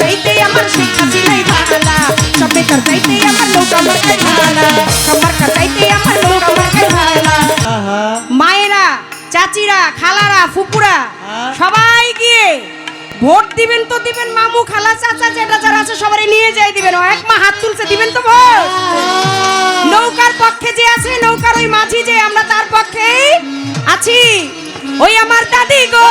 চাইতে আমার শেখ হাসিনাই ভালা চাইতে আমার ভালা সবার চাইতে আমার ভালা মায়েরা চাচিরা খালারা ফুপুরা সবাই গিয়ে ভোট দিবেন তো দিবেন মামু খালা চাচা যেটা যারা আছে সবারই নিয়ে যাই দিবেন। এক মা হাত তুলছে দিবেন তো ভোট? নৌকার পক্ষে যে আছে নৌকার ওই মাঝি যে আমরা তার পক্ষেই আছি। ওই আমার দাদি গো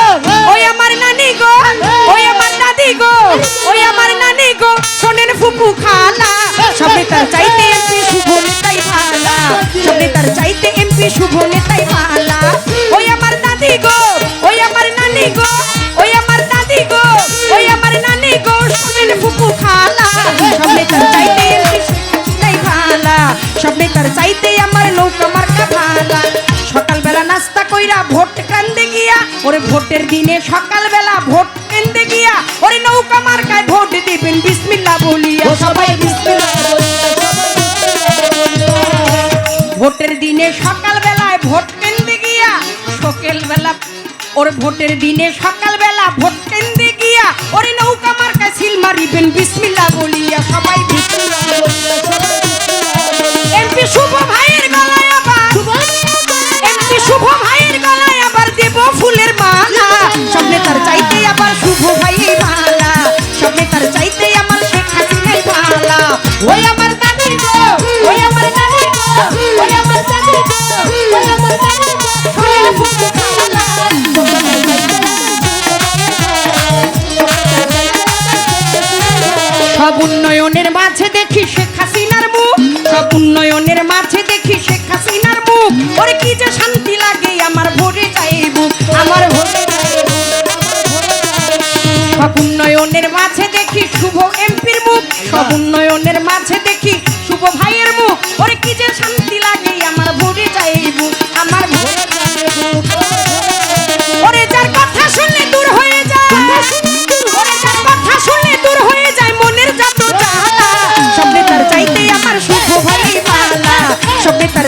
চাইতে আমার নৌকা মার্কা ভালা। সকালবেলা নাস্তা কইরা ভোট কান্দে গিয়া, ওরে ভোটের দিনে সকালবেলা ভোট ওর ভোটের দিনে সকালবেলা ভোট কেন্দ্রে গিয়া ওরে নৌকা মার্কায় সিল মারিবেন বিসমিল্লাহ বলিয়া সবাই এমপি শুভ ভাইয়ের গলায় আবার। এমপি শুভ ভাইয়ের গলায় আবার দেব ফুলের মালা। স্বপ্নে তার চাইতে আবার শুভ ভাই ভালা স্বপ্নে তার চাইতে আমার শেখ হাসিনাই ভালা ওই আমার দাদি উন্নয়নের মাঝে দেখি শেখ হাসিনার মুখ। সব উন্নয়নের মাঝে দেখি শেখ হাসিনার মুখ। ওরে কি যে শান্তি লাগে, আমার ভরে যায় বুক আমার ভরে সব উন্নয়নের মাঝে দেখি শুভ এমপির মুখ। সব উন্নয়নের মাঝে দেখি শুভ ভাইয়ের মুখ। ওরে কি যে শান্তি লাগে, আমার ভরে যায় বুক আমার ভরে ভালা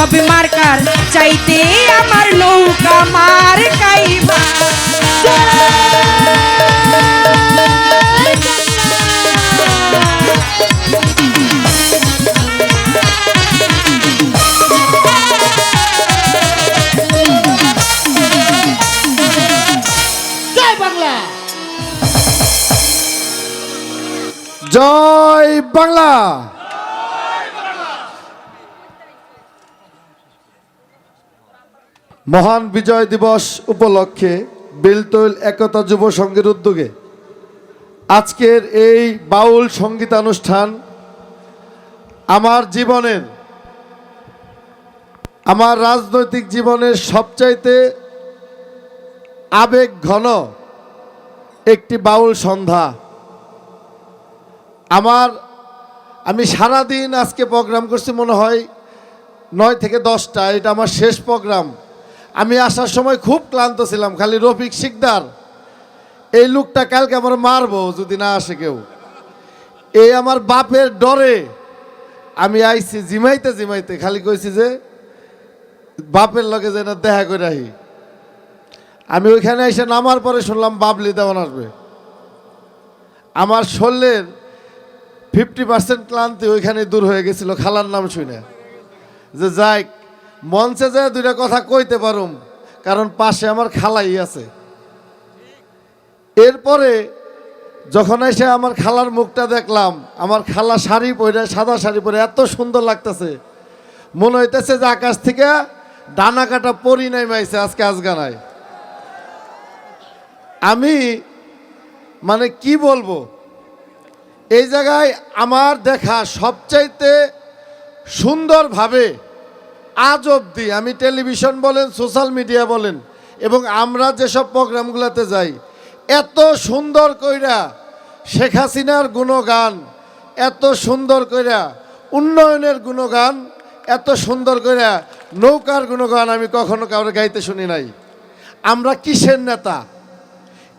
সব মার্কার চাইতে আমার নৌকা মার্কাই জয় বাংলা। জয় বাংলা। মহান বিজয় দিবস উপলক্ষে বেলতৈল একতা যুব সংঘের উদ্যোগে আজকের এই বাউল সঙ্গীতানুষ্ঠান আমার জীবনের, আমার রাজনৈতিক জীবনের সবচাইতে আবেগ ঘন একটি বাউল সন্ধ্যা। আমার, আমি সারাদিন আজকে প্রোগ্রাম করছি মনে হয় নয় থেকে দশটা, এটা আমার শেষ প্রোগ্রাম। আমি আসার সময় খুব ক্লান্ত ছিলাম, খালি রফিক শিকদার। এই লোকটা কালকে আমার মারবো যদি না আসে কেউ। এই আমার বাপের ডরে আমি আইছি জিমাইতে জিমাইতে, খালি কইছি যে বাপের লগে যেন দেখা করে আহি। আমি ওইখানে এসে নামার পরে শুনলাম বাবলি দেওয়ান আসবে। আমার শরীরের ফিফটি পার্সেন্ট ক্লান্তি ওইখানে দূর হয়ে গেছিল, খালার নাম শুনে। যে যাই মঞ্চে যায় দুইটা কথা কইতে পারুম, কারণ পাশে আমার খালাই আছে। এরপরে যখন এসে আমার খালার মুখটা দেখলাম, আমার খালা শাড়ি পরে, সাদা শাড়ি পরে এত সুন্দর লাগতেছে। মনে হইতেছে যে আকাশ থেকে ডানা কাটা পরি নাই মাইছে আজকে আজগানায়। আমি মানে কি বলব? এই জায়গায় আমার দেখা সবচাইতে সুন্দরভাবে আজ অবধি আমি টেলিভিশন বলেন, সোশ্যাল মিডিয়া বলেন, এবং আমরা যেসব প্রোগ্রামগুলোতে যাই, এত সুন্দর কইরা শেখ হাসিনার গুণগান, এত সুন্দর কইরা উন্নয়নের গুণগান, এত সুন্দর কইরা নৌকার গুণগান আমি কখনো কাউরে গাইতে শুনি নাই। আমরা কিসের নেতা?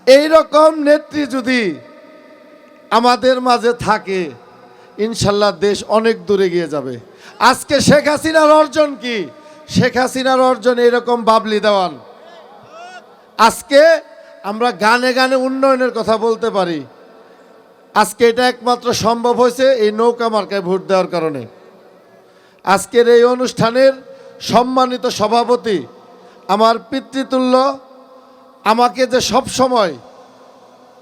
এই রকম নেত্রী যদি আমাদের মাঝে থাকে, ইনশাল্লাহ দেশ অনেক দূরে গিয়ে যাবে। আজকে শেখ হাসিনার অর্জন কি? শেখ হাসিনার অর্জন এরকম বাবলি দেওয়ান। আজকে আমরা গানে গানে উন্নয়নের কথা বলতে পারি। আজকে এটা একমাত্র সম্ভব হয়েছে এই নৌকা মার্কায় ভোট দেওয়ার কারণে। আজকের এই অনুষ্ঠানের সম্মানিত সভাপতি আমার পিতৃতুল্য, আমাকে যে সব সময়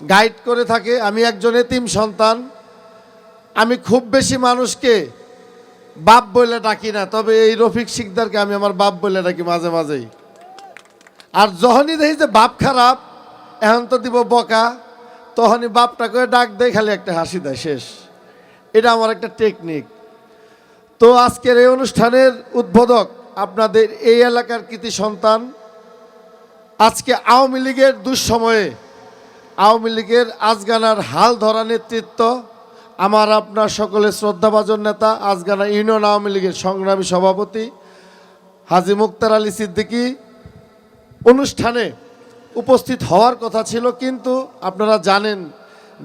গাইড করে থাকে, আমি একজন এতিম সন্তান, আমি খুব বেশি মানুষকে বাপ বলে ডাকি না, তবে এই রফিক সিকদারকে আমি আমার বাপ বলে ডাকি মাঝে মাঝেই। আর যখনই দেখি যে বাপ খারাপ, এখন তো দিব বকা, তখনই বাপটা করে ডাক দেয়, খালি একটা হাসি দেয়, শেষ। এটা আমার একটা টেকনিক তো আজকের এই অনুষ্ঠানের উদ্বোধক আপনাদের এই এলাকার কৃতি সন্তান, আজকে আওয়ামী লীগের দুঃসময়ে আওয়ামী লীগের আজগানার হাল ধরা নেতৃত্ব আমার আপনার সকলের শ্রদ্ধাভাজন নেতা, আজগানা ইউনিয়ন আওয়ামী লীগের সংগ্রামী সভাপতি হাজি মুক্তার আলী সিদ্দিকী। অনুষ্ঠানে উপস্থিত হওয়ার কথা ছিল, কিন্তু আপনারা জানেন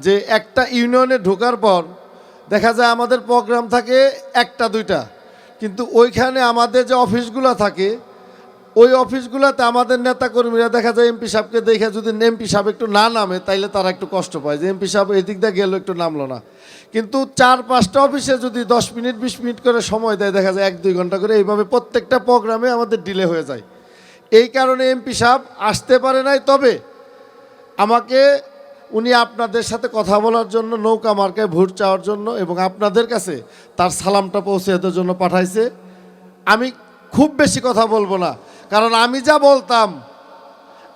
যে একটা ইউনিয়নে ঢোকার পর দেখা যায় আমাদের প্রোগ্রাম থাকে একটা, দুইটা। কিন্তু ওইখানে আমাদের যে অফিসগুলো থাকে ওই অফিসগুলোতে আমাদের নেতাকর্মীরা দেখা যায় এমপি সাহেবকে দেখে যদি এমপি সাহেব একটু না নামে, তাইলে তারা একটু কষ্ট পায়। যে এমপি সাহেব এদিক দিয়ে গেল একটু নামলো না। কিন্তু চার পাঁচটা অফিসে যদি দশ মিনিট, বিশ মিনিট করে সময় দেয়, দেখা যায় এক, দুই ঘণ্টা করে এইভাবে প্রত্যেকটা প্রোগ্রামে আমাদের ডিলে হয়ে যায়। এই কারণে এমপি সাহেব আসতে পারে নাই, তবে আমাকে উনি আপনাদের সাথে কথা বলার জন্য, নৌকা মার্কায় ভোট চাওয়ার জন্য এবং আপনাদের কাছে তার সালামটা পৌঁছে দেওয়ার জন্য পাঠাইছে। আমি খুব বেশি কথা বলব না। কারণ আমি যা বলতাম,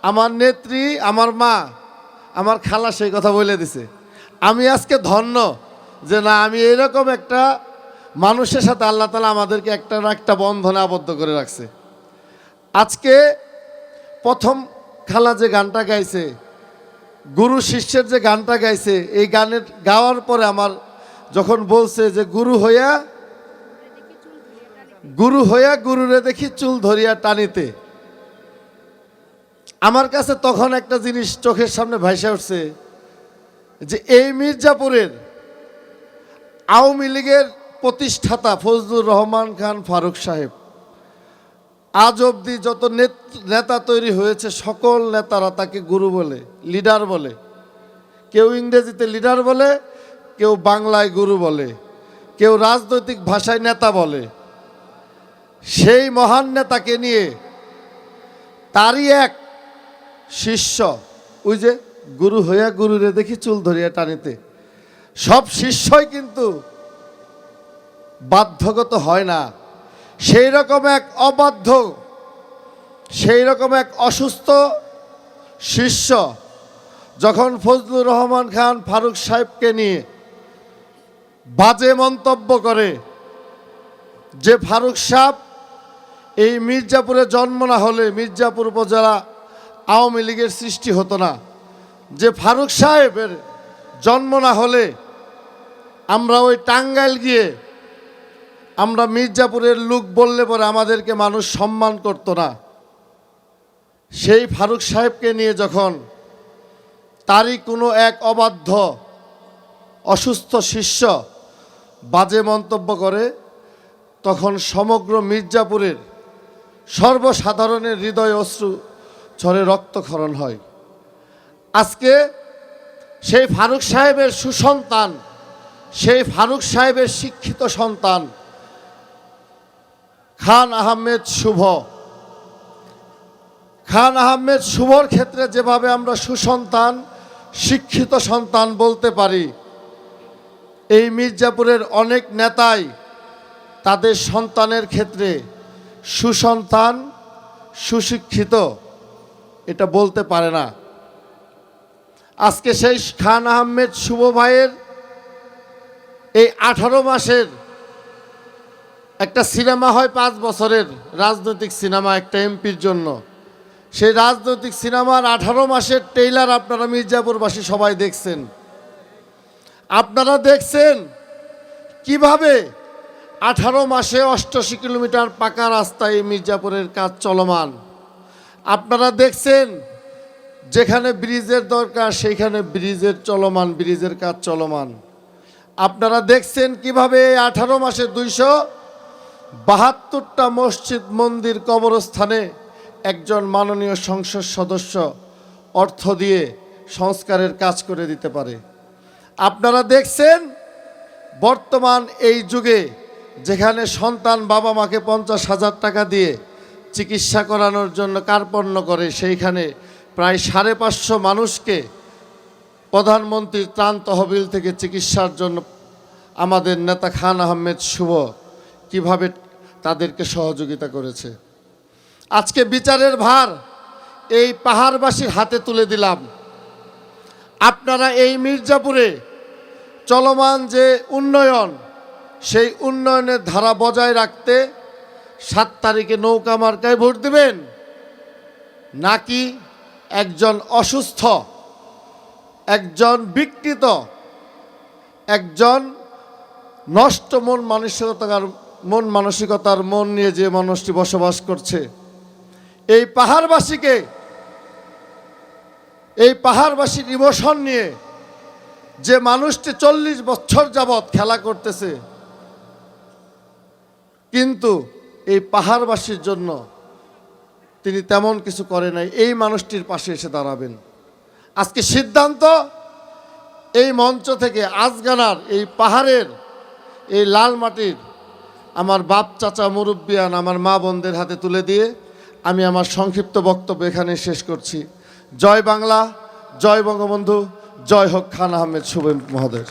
আমার নেত্রী, আমার মা, আমার খালা সেই কথা বলে দিছে। আমি আজকে ধন্য যে না, আমি এরকম একটা মানুষের সাথে আল্লাহ তালা আমাদেরকে একটা না একটা বন্ধনে আবদ্ধ করে রাখছে। আজকে প্রথম খালা যে গানটা গাইছে, গুরু শিষ্যের যে গানটা গাইছে, এই গানের, গাওয়ার পরে আমার যখন বলছে যে, গুরু হইয়া গুরু হইয়া গুরুরে দেখি চুল ধরিয়া টানিতে। আমার কাছে তখন একটা জিনিস চোখের সামনে ভাইসা উঠছে যে এই মির্জাপুরের আওয়ামী লীগের প্রতিষ্ঠাতা ফজলুর রহমান খান ফারুক সাহেব, আজ অবধি যত নেত- নেতা তৈরি হয়েছে, সকল নেতারা তাকে গুরু বলে, লিডার বলে। কেউ ইংরেজিতে লিডার বলে, কেউ বাংলায় গুরু বলে। কেউ রাজনৈতিক ভাষায় নেতা বলে। সেই মহান নেতাকে নিয়ে তারই এক শিষ্য, ওই যে গুরু হইয়া গুরুরে দেখি চুল ধরিয়া টানিতে, সব শিষ্যই কিন্তু বাধ্যগত হয় না। সেই রকম এক অবাধ্য, সেই রকম এক অসুস্থ শিষ্য যখন ফজলুর রহমান খান ফারুক সাহেবকে নিয়ে বাজে মন্তব্য করে যে ফারুক সাহেব এই মির্জাপুরে জন্ম না হলে মির্জাপুর উপজেলা আওয়ামী লীগের সৃষ্টি হতো না। যে ফারুক সাহেবের জন্ম না হলে আমরা ওই টাঙ্গাইল গিয়ে আমরা মির্জাপুরের লোক বললে পরে আমাদেরকে মানুষ সম্মান করতো না। সেই ফারুক সাহেবকে নিয়ে যখন তারই কোনো এক অবাধ্য, অসুস্থ শিষ্য বাজে মন্তব্য করে, তখন সমগ্র মির্জাপুরের সর্বসাধারণের হৃদয় অশ্রু ঝরে রক্তক্ষরণ হয়। আজকে সেই ফারুক সাহেবের সুসন্তান, সেই ফারুক সাহেবের শিক্ষিত সন্তান, খান আহমেদ শুভ। খান আহমেদ শুভর ক্ষেত্রে যেভাবে আমরা সুসন্তান, শিক্ষিত সন্তান বলতে পারি, এই মির্জাপুরের অনেক নেতাই তাদের সন্তানের ক্ষেত্রে সুসন্তান, সুশিক্ষিত, এটা বলতে পারে না। আজকে সেই খান আহমেদ শুভ ভাইয়ের এই আঠারো মাসের একটা সিনেমা হয় পাঁচ বছরের রাজনৈতিক সিনেমা একটা এমপির জন্য। সেই রাজনৈতিক সিনেমার আঠারো মাসের টেইলার আপনারা মির্জাপুরবাসী সবাই দেখছেন। আপনারা দেখছেন কীভাবে আঠারো মাসে অষ্টআশি কিলোমিটার পাকা রাস্তায় মির্জাপুরের কাজ চলমান। আপনারা দেখছেন, যেখানে ব্রিজের দরকার, সেইখানে ব্রিজের চলমান, ব্রিজের কাজ চলমান। আপনারা দেখছেন কীভাবে আঠারো মাসে দুইশো বাহাত্তরটা মসজিদ, মন্দির, কবরস্থানে একজন মাননীয় সংসদ সদস্য অর্থ দিয়ে সংস্কারের কাজ করে দিতে পারে। আপনারা দেখছেন, বর্তমান এই যুগে যেখানে সন্তান বাবা মাকে পঞ্চাশ হাজার টাকা দিয়ে চিকিৎসা করানোর জন্য কার্পণ্য করে, সেইখানে প্রায় সাড়ে পাঁচশো মানুষকে প্রধানমন্ত্রীর ত্রাণ তহবিল থেকে চিকিৎসার জন্য আমাদের নেতা খান আহমেদ শুভ কীভাবে তাদেরকে সহযোগিতা করেছে। আজকে বিচারের ভার এই পাহাড়বাসীর হাতে তুলে দিলাম। আপনারা এই মির্জাপুরে চলমান যে উন্নয়ন সেই উন্নয়নের ধারা বজায় রাখতে সাত তারিখে নৌকা মার্কায় ভোট দেবেন। নাকি একজন অসুস্থ, একজন বিকৃত, একজন নষ্ট মন মানসিকতার মন মানসিকতার মন নিয়ে যে মানুষটি বসবাস করছে। এই পাহাড়বাসীকে, এই পাহাড়বাসীর ইমোশন নিয়ে যে মানুষটি চল্লিশ বছর যাবৎ খেলা করতেছে কিন্তু এই পাহাড়বাসীর জন্য তিনি তেমন কিছু করে নাই। এই মানুষটির পাশে এসে দাঁড়াবেন। আজকে সিদ্ধান্ত এই মঞ্চ থেকে আজগানার এই পাহাড়ের এই লাল মাটির আমার বাপ, চাচা মুরব্বিয়ান আমার মা বোনদের হাতে তুলে দিয়ে আমি আমার সংক্ষিপ্ত বক্তব্য এখানে শেষ করছি। জয় বাংলা, জয় বঙ্গবন্ধু, জয় হোক খান আহমেদ শুভেন মহোদয়।